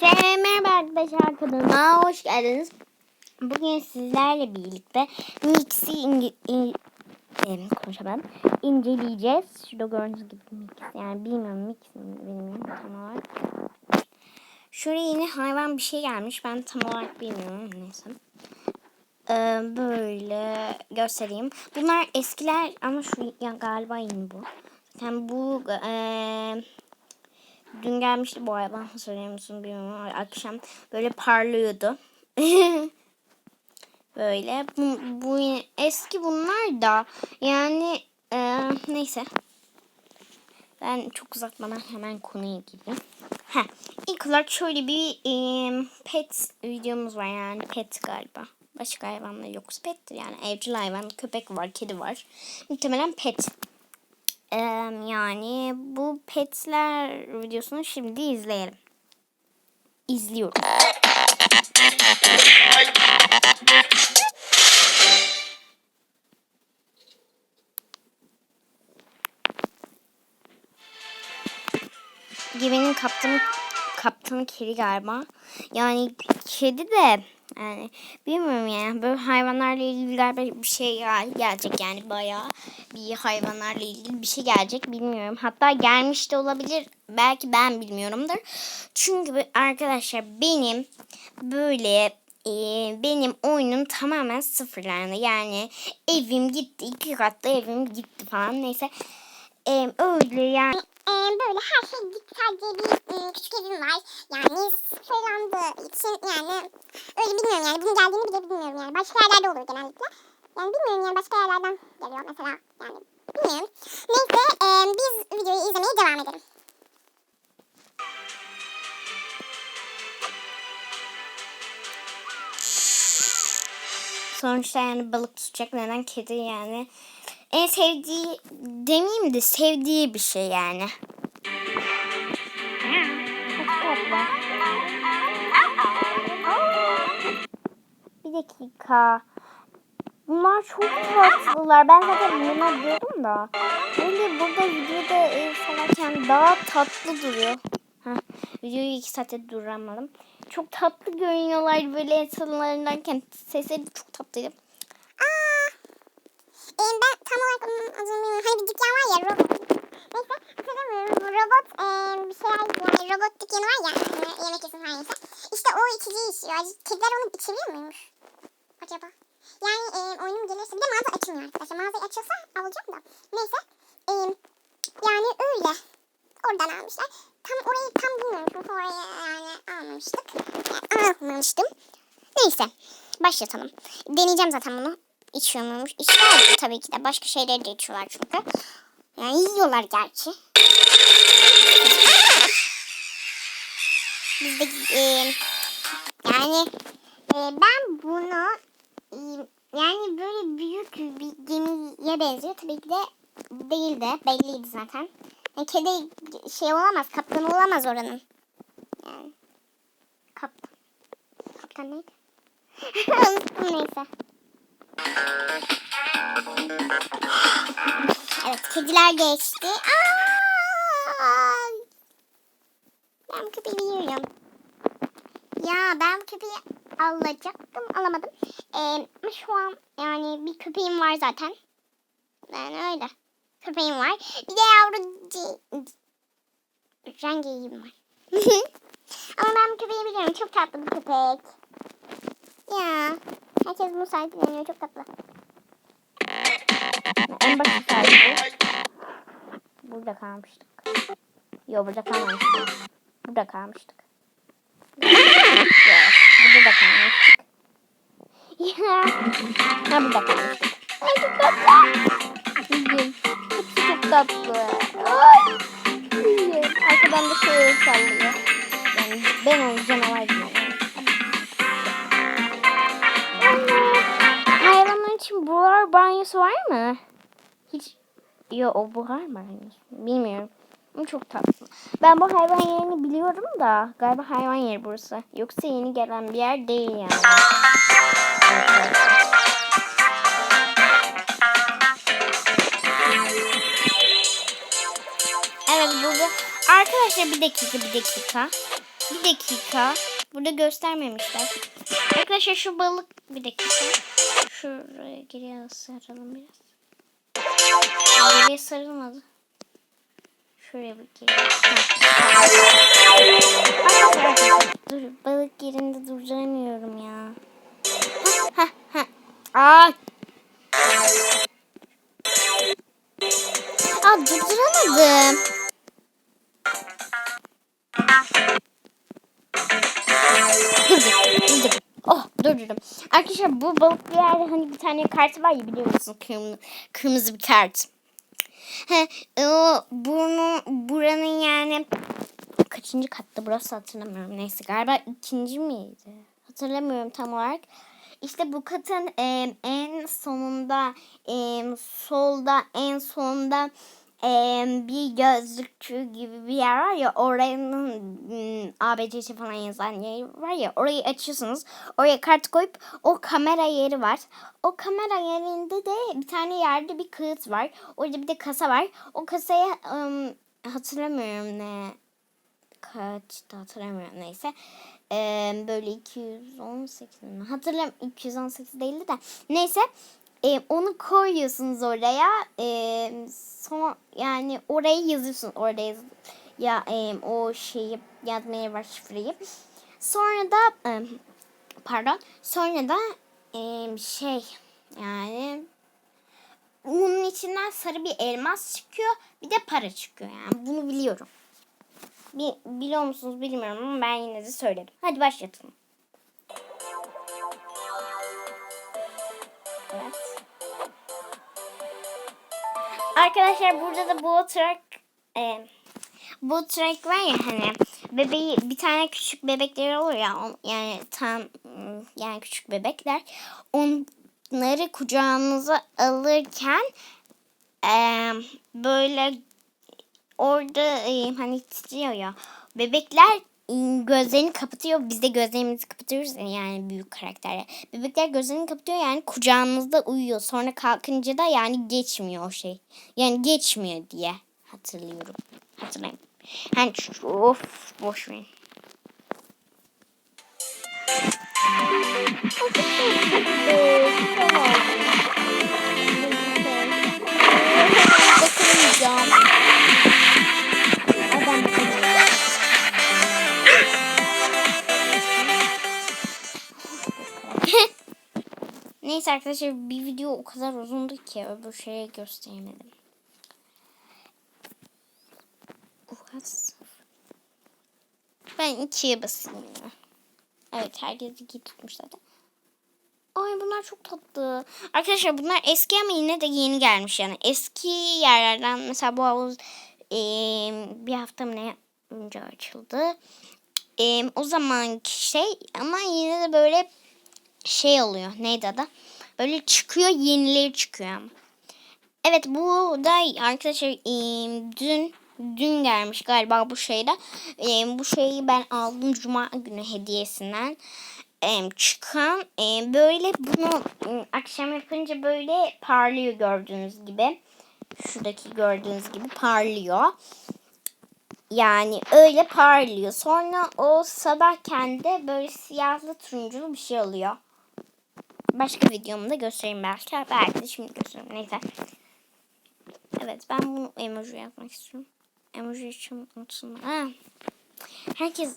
Herkese merhaba arkadaşlar kanalıma hoş geldiniz. Bugün sizlerle birlikte Mix'i inge- in- em, konuşamam. inceleyeceğiz. Şurada gördüğünüz gibi Mix. Yani bilmiyorum Mix mi bilmiyorum tam olarak. Şuraya yeni hayvan bir şey gelmiş. Ben tam olarak bilmiyorum. Neyse. Ee, böyle göstereyim. Bunlar eskiler ama şu ya galiba yeni bu. Zaten bu eee Dün gelmişti bu hayvan hatırlıyor musun bilmiyorum akşam böyle parlıyordu. böyle bu, bu eski bunlar da yani e, neyse. Ben çok uzatmadan hemen konuya gireyim. Heh, ilk olarak şöyle bir e, pet videomuz var yani pet galiba. Başka hayvanlar yoksa pettir yani evcil hayvan köpek var kedi var. Muhtemelen pet. Yani bu petler videosunu şimdi izleyelim. İzliyorum. Geminin kaptanı kaptanı kedi galiba. Yani kedi de yani bilmiyorum yani böyle hayvanlarla ilgili galiba bir şey gel- gelecek yani bayağı bir hayvanlarla ilgili bir şey gelecek bilmiyorum. Hatta gelmiş de olabilir. Belki ben bilmiyorumdur. Çünkü arkadaşlar benim böyle e, benim oyunum tamamen sıfırlandı. Yani evim gitti. iki katlı evim gitti falan. Neyse. E, öyle yani. Ee, böyle her şey sadece bir e, küçük evim var. Yani sıfırlandığı için yani öyle bilmiyorum yani bunun geldiğini bile bilmiyorum yani. Başka yerlerde olur genellikle. Yani bilmiyorum yani başka yerlerden geliyor mesela yani bilmiyorum. Neyse e, biz videoyu izlemeye devam edelim. Sonuçta yani balık tutacak neden kedi yani. En sevdiği demeyeyim de sevdiği bir şey yani. Bir dakika. Bunlar çok tatlılar. Ben zaten bunlar diyordum da. Böyle burada videoda ev salarken daha tatlı duruyor. Heh, videoyu iki saate duramadım. Çok tatlı görünüyorlar böyle el sallarındayken. Sesleri çok tatlıydı. E, ben tam olarak onun adını bilmiyorum. Hani bir dükkan var ya robot. Neyse hatırlamıyorum. Robot e, bir şeyler yani robot dükkanı var ya hani yemek yesin falan neyse. İşte o içeceği içiyor. Kediler onu içebiliyor muymuş? Acaba? Yani e, oyunum gelirse bir de mağaza açılmıyor arkadaşlar. Mağaza açılsa alacağım da. Neyse. E, yani öyle. Oradan almışlar. Tam orayı tam bilmiyorum. Çünkü orayı yani almamıştık. Yani almamıştım. Neyse. Başlatalım. Deneyeceğim zaten bunu. İçiyor muymuş? İçiyorlar tabii ki de. Başka şeyleri de içiyorlar çünkü. Yani yiyorlar gerçi. Biz de e, yani e, ben bunu e, yani böyle büyük bir gemiye benziyor. Tabii ki de değil de belliydi zaten. Yani kedi şey olamaz, kaptan olamaz oranın. Yani kaptan. Kaptan neydi? Unuttum neyse. Evet kediler geçti. Aa! Ben köpeği biliyorum. Ya ben köpeği alacaktım alamadım. Ee, şu an yani bir köpeğim var zaten. Yani öyle. Köpeğim var. Bir de yavru rengeğim var. ama ben köpeği biliyorum. Çok tatlı bir köpek. Ya. Herkes bunu sahipleniyor. Çok tatlı. En basit sahibi. Burada kalmıştık. Yok burada kalmamıştık. Burada kalmıştık. Burada da kalmıştık. Ya. Ha burada kalmıştık. Ay çok tatlı. Bugün. Hepsi çok tatlı. Ay. Arkadan da şey sallıyor. Yani ben onu canavar buhar banyosu var mı? Hiç Yok o buhar banyosu. Bilmiyorum. Çok tatlı. Ben bu hayvan yerini biliyorum da galiba hayvan yeri burası. Yoksa yeni gelen bir yer değil yani. Evet burada arkadaşlar bir dakika bir dakika. Bir dakika. Burada göstermemişler. Arkadaşlar şu balık bir dakika. Şuraya geriye saralım biraz. Geriye sarılmadı. Şuraya bir geriye. Dur balık yerinde duramıyorum ya. Ha ha ha. Aa. Aa durduramadım. Durdum. Durdum. Oh durdurdum. Arkadaşlar bu balık bir yerde hani bir tane kart var ya biliyor musun? Kırmızı, kırmızı bir kart. He, o burnu, buranın yani kaçıncı katta burası hatırlamıyorum. Neyse galiba ikinci miydi? Hatırlamıyorum tam olarak. İşte bu katın e, en sonunda e, solda en sonda e, bir gözlükçü gibi bir yer var ya oranın m, ABC'si falan yazan yer var ya orayı açıyorsunuz. Oraya kart koyup o kamera yeri var. O kamera yerinde de bir tane yerde bir kağıt var. Orada bir de kasa var. O kasaya ım, hatırlamıyorum ne kaçtı hatırlamıyorum neyse. Ee, böyle 218 mi? Hatırlam 218 değildi de. Neyse. Ee, onu koyuyorsunuz oraya. Ee, son yani oraya yazıyorsun. Orada yaz, ya e, o şeyi yazmaya var şifreyi. Sonra da e, pardon. Sonra da e, şey yani bunun içinden sarı bir elmas çıkıyor. Bir de para çıkıyor yani. Bunu biliyorum. Bir, biliyor musunuz bilmiyorum ama ben yine de söyledim. Hadi başlatalım. Arkadaşlar burada da bu track e, bu track var ya hani bebeği bir tane küçük bebekleri olur ya yani tam yani küçük bebekler onları kucağınıza alırken e, böyle orada e, hani titriyor ya. Bebekler gözlerini kapatıyor. Biz de gözlerimizi kapatıyoruz ya yani büyük karakterler. Bebekler gözlerini kapatıyor yani kucağınızda uyuyor. Sonra kalkınca da yani geçmiyor o şey. Yani geçmiyor diye hatırlıyorum. Hatırlayayım. Şu- of boş verin. Neyse arkadaşlar bir video o kadar uzundu ki öbür şeye gösteremedim. Ben ikiye basayım ya. Evet herkes iki tutmuş zaten. Ay bunlar çok tatlı. Arkadaşlar bunlar eski ama yine de yeni gelmiş yani. Eski yerlerden mesela bu havuz eee, bir hafta mı ne önce açıldı. Eee, o zamanki şey ama yine de böyle şey oluyor. Neydi adı? Böyle çıkıyor yenileri çıkıyor. Evet bu da arkadaşlar dün dün gelmiş galiba bu şeyde. Bu şeyi ben aldım cuma günü hediyesinden çıkan böyle bunu akşam yapınca böyle parlıyor gördüğünüz gibi. Şuradaki gördüğünüz gibi parlıyor. Yani öyle parlıyor. Sonra o sabahken de böyle siyahlı turunculu bir şey oluyor. Başka videomda göstereyim belki. Belki de şimdi göstereyim. Neyse. Evet ben bunu emoji yapmak istiyorum. Emoji için unutsun. Ha. Herkes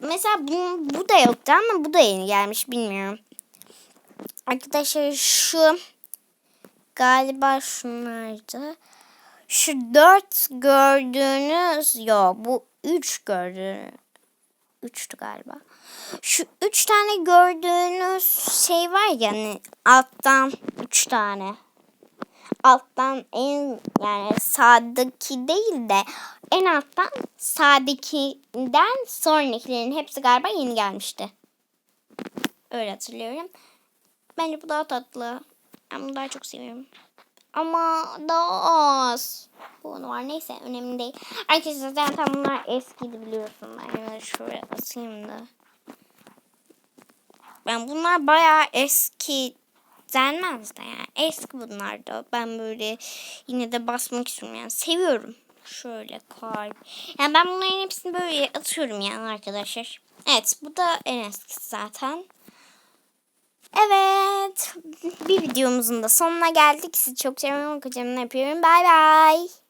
mesela bu, bu da yoktu ama bu da yeni gelmiş bilmiyorum. Arkadaşlar şu galiba şunlardı. Şu dört gördüğünüz yok bu üç gördüğünüz üçtü galiba. Şu üç tane gördüğünüz şey var ya hani alttan üç tane. Alttan en yani sağdaki değil de en alttan sağdakinden sonrakilerin hepsi galiba yeni gelmişti. Öyle hatırlıyorum. Bence bu daha tatlı. Ben bunu daha çok seviyorum. Ama daha az. Onu var. Neyse önemli değil. Arkadaşlar zaten bunlar eskiydi biliyorsun. Ben hemen şuraya asayım da. Ben bunlar bayağı eski denmez de yani. Eski bunlar da. Ben böyle yine de basmak istiyorum yani. Seviyorum. Şöyle kalp. Yani ben bunların hepsini böyle atıyorum yani arkadaşlar. Evet bu da en eskisi zaten. Evet. Bir videomuzun da sonuna geldik. Sizi çok seviyorum. Kocaman yapıyorum. Bay bay.